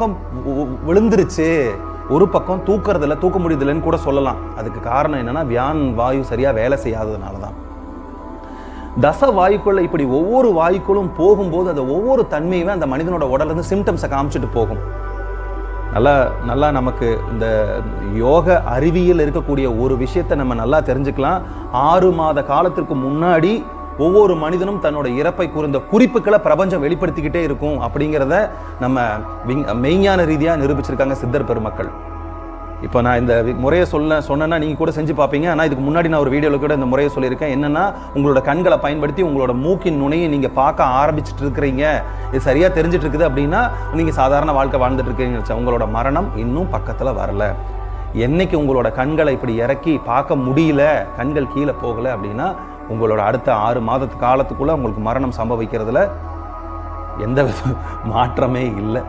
பக்கம் விழுந்துருச்சு. ஒரு பக்கம் தூக்கறதில்ல தூக்க முடியுதில்லைன்னு கூட சொல்லலாம். அதுக்கு காரணம் என்னன்னா வியான் வாயு சரியா வேலை செய்யாததுனால தான் தச வாயுக்குள்ள இப்படி ஒவ்வொரு வாயுக்களும் போகும்போது அது ஒவ்வொரு தன்மையுமே அந்த மனிதனோட உடல்ல இருந்து சிம்டம்ஸை காமிச்சிட்டு போகும். நல்லா நல்லா நமக்கு இந்த யோக அறிவியல் இருக்கக்கூடிய ஒரு விஷயத்தை நம்ம நல்லா தெரிஞ்சுக்கலாம். ஆறு மாத காலத்திற்கு முன்னாடி ஒவ்வொரு மனிதனும் தன்னோட இறப்பை குறிந்த குறிப்புகளை பிரபஞ்சம் வெளிப்படுத்திக்கிட்டே இருக்கும் அப்படிங்கிறத நம்ம மெய்ஞான ரீதியாக நிரூபிச்சிருக்காங்க சித்தர் பெருமக்கள். இப்போ நான் இந்த முறையை சொல்ல சொன்னேன்னா நீங்கள் கூட செஞ்சு பார்ப்பீங்க. ஆனால் இதுக்கு முன்னாடி நான் ஒரு வீடியோவில் கூட இந்த முறையை சொல்லியிருக்கேன். என்னன்னா உங்களோட கண்களை பயன்படுத்தி உங்களோட மூக்கின் நுனையை நீங்கள் பார்க்க ஆரம்பிச்சிட்டு இருக்கிறீங்க. இது சரியாக தெரிஞ்சிட்டு இருக்குது அப்படின்னா நீங்கள் சாதாரண வாழ்க்கை வாழ்ந்துட்டு இருக்கீங்க உங்களோட மரணம் இன்னும் பக்கத்தில் வரல. என்னைக்கு உங்களோட கண்களை இப்படி இறக்கி பார்க்க முடியல கண்கள் கீழே போகலை அப்படின்னா உங்களோட அடுத்த ஆறு மாதத்து காலத்துக்குள்ளே உங்களுக்கு மரணம் சம்பவிக்கிறதுல எந்த வித மாற்றமே இல்லை.